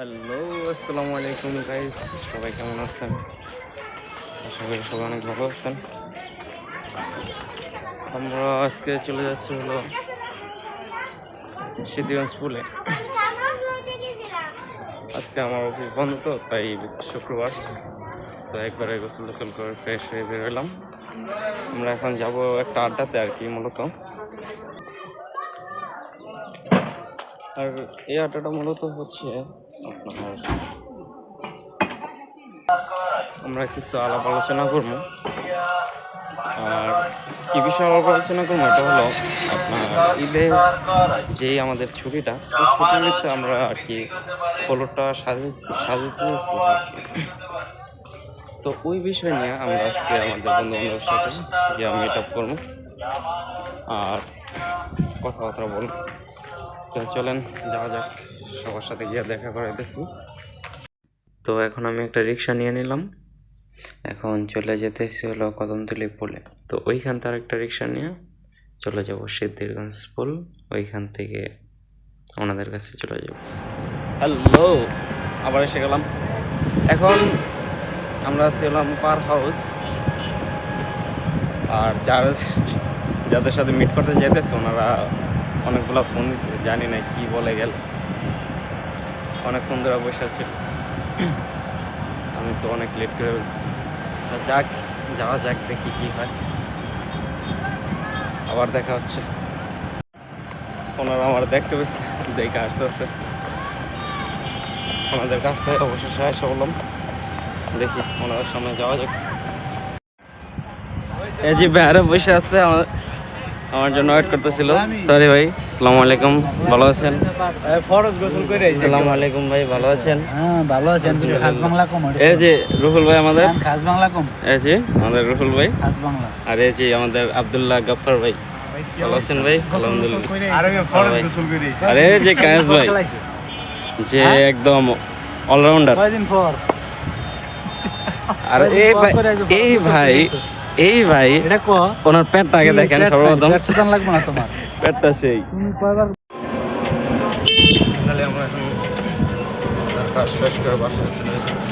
Hello আসসালামু আলাইকুম guys সবাই কেমন আছেন? আশা করি সবাই অনেক ভালো আছেন। আমরা আজকে চলে যাচ্ছি হলো সিদ্ধিগঞ্জ স্কুলে আজকে আমার অফিস বন্ধ তো, তাই শুক্রবার। তো একবারে গোসল টোসল করে ফ্রেশ হয়ে বেরোলাম আমরা এখন যাব একটা আড্ডাতে আর কি, মূলত। আর এই আড্ডাটা মূলত হচ্ছে আপনার আমরা কিছু আলাপ আলোচনা করব। আর কি বিষয়ে আলাপ আলোচনা করব এটা হলো আপনার ঈদে যেই আমাদের ছুটিটা, ওই ছুটিতে আমরা আর কি ফলোটা সাজে সাজাতে যাচ্ছি আর কি। তো ওই বিষয় নিয়ে আমরা আজকে আমাদের বন্ধু বান্ধবের সাথে গিয়ে মিট আপ করব। আর কথাবার্তা বলব। তো চলেন, যাওয়া যাক। সবার সাথে গিয়ে দেখা করে তো এখন আমি একটা রিক্সা নিয়ে নিলাম। এখন চলে যেতেছি হলো কদমতলি পুলে। তো ওইখান থেকে একটা রিক্সা নিয়ে চলে যাব সিদ্ধিরগঞ্জ পুল। ওইখান থেকে ওনাদের কাছে চলে যাব। হ্যালো, আবার এসে গেলাম। এখন আমরা ছিলাম পার হাউস। আর যার যাদের সাথে মিট করতে যেতেছে ওনারা অনেকগুলো ফোন দিচ্ছে জানি না কি বলে গেল। অনেকক্ষণ ধরে বসে আছে। আমি তো অনেক লেট করে বলছি। আচ্ছা যাক, যাওয়া যাক, দেখি কি হয়। আবার দেখা হচ্ছে। ওনারা আমার দেখতে পেয়েছে দেখে আসতেছে। ওনাদের কাছে অবশেষে এসে বললাম, দেখি ওনাদের সামনে যাওয়া যাক। এই যে বাইরে বসে আছে আমার আমার জন্য ওয়েট করতেছিল। সরি ভাই আসসালামু আলাইকুম ভালো আছেন? ফরজ গোসল করে আসসালামু আলাইকুম ভাই ভালো আছেন? হ্যাঁ ভালো আছেন। খাস বাংলা কম এই যে রুহুল ভাই আমাদের। খাস বাংলা কম। এই যে আমাদের রুহুল ভাই। খাস বাংলা। আর এই যে আমাদের আব্দুল্লাহ গাফফার ভাই। ভালো আছেন ভাই? আলহামদুলিল্লাহ। আর আমি ফরজ ভাই। গোসল করে আর এই যে কায়েস ভাই। যে একদম অলরাউন্ডার কয়দিন পর? আর এই ভাই এই ভাই এই ভাই এটা ক। ওনার পেটটা আগে দেখেন সর্বপ্রথম। সুতান লাগবে না তোমার? পেটটা সেই। তুমি কয়বার তাহলে আমরা এখন কাজ শেষ করে বাসায় চলে এসেছি